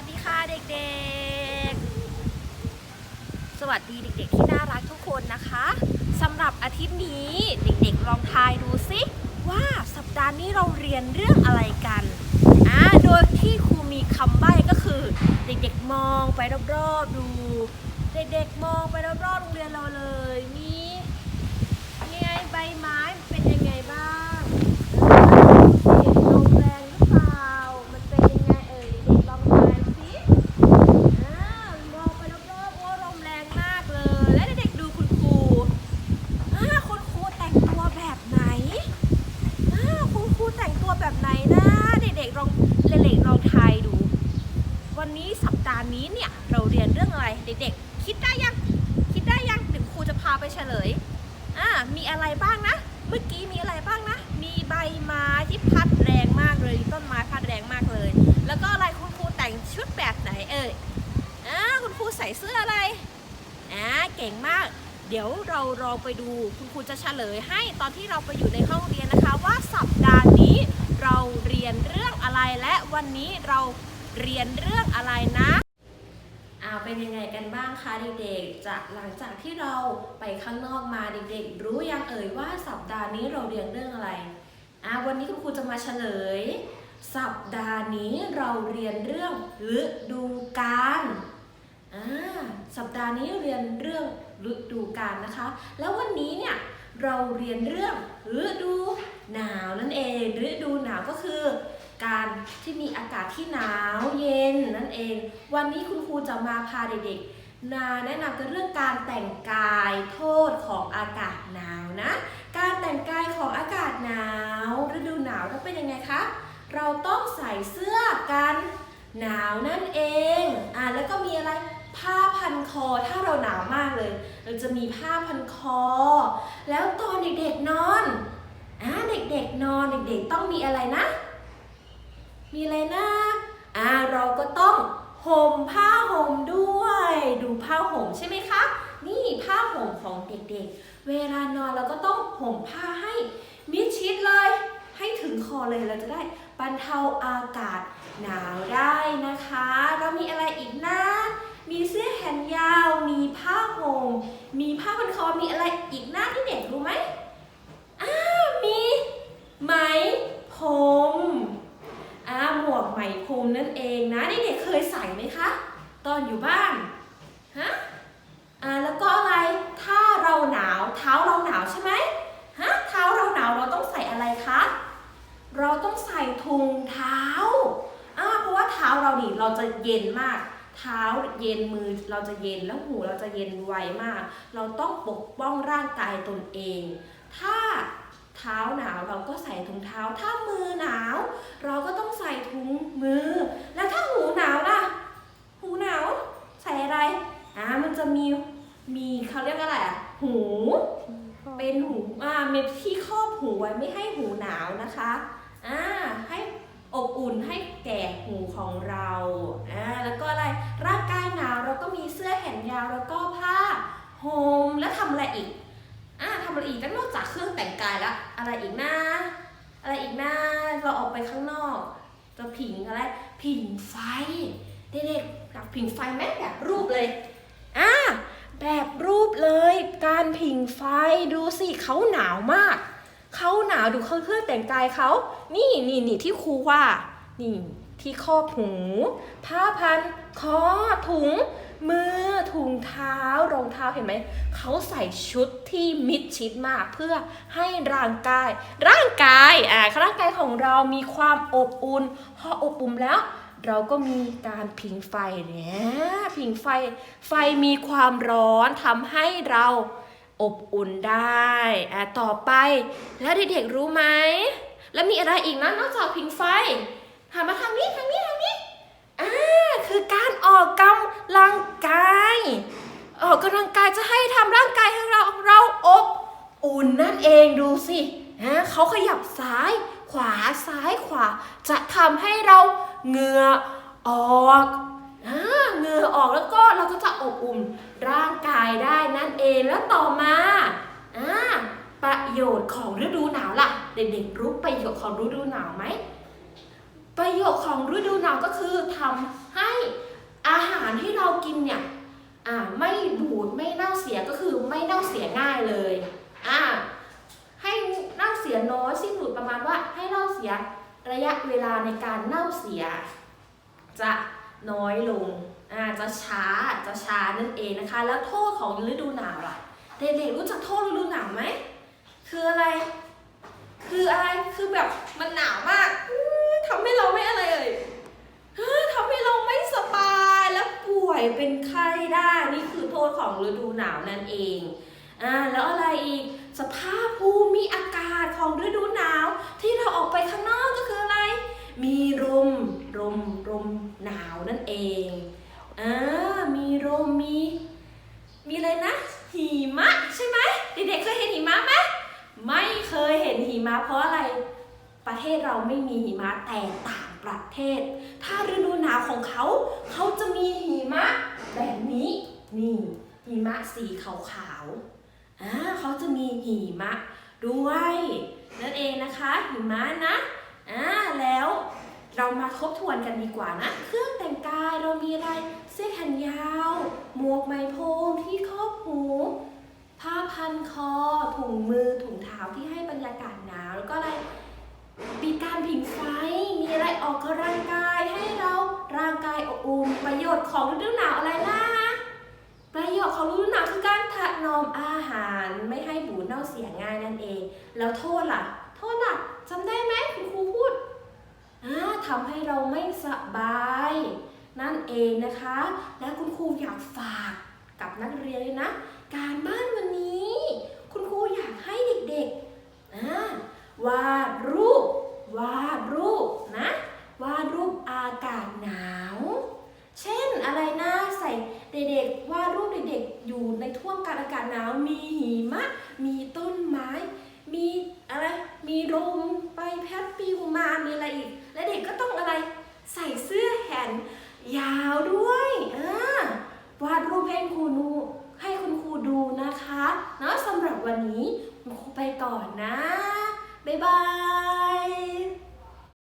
วัสดีค่ะเด็กๆ สวัสดีเด็กๆ ที่น่ารักทุกคนนะคะสำหรับอาทิตย์นี้เด็กๆลองทายดูสิว่าสัปดาห์นี้เราเรียนเรื่องอะไรกันอ่าโดยที่ครูมีคำใบ้ก็คือ เด็กๆมองไปรอบๆดู เด็กๆมองไปรอบๆโรงเรียนเราเลยมีนี่ไงใบไม้เป็นยังไงบ้างลมแรงหรือเปล่า มันเป็นยังไงเอ่ยเด็กลองทายสิอ่ามองไปรอบๆโอ้ลมแรงมากเลย และเด็กๆดูคุณครูอ่าคุณครูแต่งตัวแบบไหนอ่าคุณครูแต่งตัวแบบไหนนะเด็กๆลองเด็กๆลองทายดู วันนี้สัปดาห์ นี้เนี่ยเราเรียนเรื่องอะไรเด็กๆ คิดได้ยัง คิดได้ยังเดี๋ยวครูจะพาไปเฉลยอ่ามีอะไรบ้างนะ เมื่อกี้มีอะไรบ้างนะ มีใบไม้ที่พัดแรงมากเลยต้นไม้พัดแรงมากเลย แล้วก็อะไรคุณครูแต่งชุดแบบไหนเอ่ยอ่าคุณครูใส่เสื้ออะไรอ่าเก่งมาก เดี๋ยวเราลองไปดูคุณครูจะเฉลยให้ตอนที่เราไปอยู่ในห้องเรียนนะคะว่าสัปดาห์นี้เราเรียนเรื่องอะไรและวันนี้เราเรียนเรื่องอะไรนะ อาเป็นยังไงกันบ้างคะเด็กๆ จากหลังจากที่เราไปข้างนอกมาเด็กๆ รู้ยังเอ่ยว่าสัปดาห์นี้เราเรียนเรื่องอะไรอ่าวันนี้คุณครูจะมาเฉลย สัปดาห์นี้เราเรียนเรื่องฤดูกาลอ่าสัปดาห์นี้เรียนเรื่องฤดูกาลนะคะ แล้ววันนี้เนี่ยเราเรียนเรื่องฤดูหนาวนั่นเองฤดูหนาวก็คือ การที่มีอากาศที่หนาวเย็นนั่นเอง วันนี้คุณครูจะมาพาเด็กๆนาแนะนำกันเรื่องการแต่งกายโทษของอากาศหนาวนะ การแต่งกายของอากาศหนาวฤดูหนาวต้องเป็นยังไงคะ เราต้องใส่เสื้อกันหนาวนั่นเองอ่าแล้วก็มีอะไรผ้าพันคอถ้าเราหนาวมากเลย เราจะมีผ้าพันคอ แล้วตอนเด็กๆนอนอ่าเด็กๆนอนเด็กๆต้องมีอะไรนะ มีอะไรนะอ่าเราก็ต้องห่มผ้าห่มด้วย ดูผ้าห่มใช่ไหมคะ นี่ผ้าห่มของเด็กๆ เวลานอนเราก็ต้องห่มผ้าให้มิดชิดเลย ให้ถึงคอเลยเราจะได้บรรเทาอากาศหนาวได้นะคะ เรามีอะไรอีกนะ มีเสื้อแขนยาว มีผ้าห่ม มีผ้าพันคอ มีอะไรอีกนะที่เด็กรู้ไหมอ้ามีไหมผม ไหมพรมนั่นเองนะเด็กๆเคยใส่ไหมคะ ตอนอยู่บ้านฮะอ่าแล้วก็อะไรถ้าเราหนาวเท้าเราหนาวใช่ไหมฮะเท้าเราหนาวเราต้องใส่อะไรคะเราต้องใส่ถุงเท้าอ่าเพราะว่าเท้าเรานี่เราจะเย็นมาก เท้าเย็นมือเราจะเย็นแล้วหูเราจะเย็นไวมาก เราต้องปกป้องร่างกายตนเอง ถ้า เท้าหนาวเราก็ใส่ถุงเท้า ถ้ามือหนาว เราก็ต้องใส่ถุงมือ แล้วถ้าหูหนาวล่ะ หูหนาวใส่อะไรอ่ามันจะมีมีเขาเรียกอะไรอะหูเป็นหูอ่าเมีที่ครอบหูไว้ไม่ให้หูหนาวนะคะอ่าให้อบอุ่นให้แก่หูของเราอ่า ทำอะไรอีกนอกจากเครื่องแต่งกายแล้วอะไรอีกนะอะไรอีกนะเราออกไปข้างนอกจะผิงอะไรผิงไฟเด็กๆอยากผิงไฟไหมแบบรูปเลยอ่าแบบรูปเลยการผิงไฟดูสิเขาหนาวมากเขาหนาวดูเครื่องเครื่องแต่งกายเขานี่นี่นี่ที่ครูว่านี่ที่ครอบหูผ้าพันคอถุง มือถุงเท้ารองเท้าเห็นไหม เขาใส่ชุดที่มิดชิดมากเพื่อให้ร่างกาย ร่างกายอ่าร่างกายของเรามีความอบอุ่นพออบอุ่นแล้ว เราก็มีการผิงไฟเนี่ยผิงไฟไฟมีความร้อนทำให้เราอบอุ่นได้อ่าต่อไป แล้วเด็กๆรู้ไหม แล้วมีอะไรอีกนะนอกจากผิงไฟหันมาทางนี้ทางนี้ทางนี้ อ่าคือการออกกำลังกาย ออกกำลังกายจะให้ทำร่างกายให้เราเราอบอุ่นนั่นเองดูสิฮะเขาขยับซ้ายขวาซ้ายขวา จะทำให้เราเหงื่อออกอ่าเหงื่อออกแล้วก็เราก็จะอบอุ่นร่างกายได้นั่นเองแล้วต่อมาอ่าประโยชน์ของฤดูหนาวล่ะ เด็กๆรู้ประโยชน์ของฤดูหนาวไหม ประโยชน์ของฤดูหนาวก็คือทำให้อาหารที่เรากินเนี่ยอ่าไม่บูดไม่เน่าเสียก็คือไม่เน่าเสียง่ายเลยอ่าให้เน่าเสียน้อยสิ้นหลุดประมาณว่าให้เน่าเสียระยะเวลาในการเน่าเสีย จะน้อยลงอ่าจะช้าจะช้านั่นเองนะคะ แล้วโทษของฤดูหนาวล่ะเด็กๆรู้จักโทษฤดูหนาวไหมคืออะไร คืออะไรคือแบบมันหนาวมาก ทำให้เราไม่อะไรเอ่ยทำให้เราไม่สบายแล้วป่วยเป็นไข้ได้ นี่คือโทษของฤดูหนาวนั่นเองอ่าแล้วอะไรอีก สภาพภูมิอากาศของฤดูหนาว ที่เราออกไปข้างนอกก็คืออะไร มีลมลมลมหนาวนั่นเองอ่ามีลมมี มีอะไรนะ หิมะใช่ไหมเด็กๆเคยเห็นหิมะไหมไม่เคยเห็นหิมะเพราะอะไร ประเทศเราไม่มีหิมะแต่ต่างประเทศ ถ้าฤดูหนาวของเขา เขาจะมีหิมะแบบนี้นี่หิมะสีขาวๆอ่าเขาจะมีหิมะด้วยนั่นเองนะคะหิมะนะอ่าแล้วเรามาทบทวนกันดีกว่านะ เครื่องแต่งกายเรามีอะไรเสื้อแขนยาว หมวกไหมพรมที่ครอบหูผ้าพันคอ ถุงมือถุงเท้าที่ให้บรรยากาศหนาวแล้วก็อะไร มีการผิงไฟ มีอะไรออกกำลังกายให้เราร่างกายอบอุ่นประโยชน์ของฤดูหนาวอะไรนะ ประโยชน์ของฤดูหนาวคือการถนอมอาหารไม่ให้บูดเน่าเสียง่ายนั่นเอง แล้วโทษล่ะ โทษล่ะจำได้ไหมคุณครูพูดอ่าทำให้เราไม่สบาย นั่นเองนะคะ และคุณครูอยากฝากกับนักเรียนเลยนะ การบ้านวันนี้ คุณครูอยากให้เด็กๆอ่า วาดรูป วาดรูปนะ วาดรูปอากาศหนาว เช่นอะไรนะใส่เด็กๆวาดรูปเด็กๆอยู่ในท่วงการอากาศหนาวมีหิ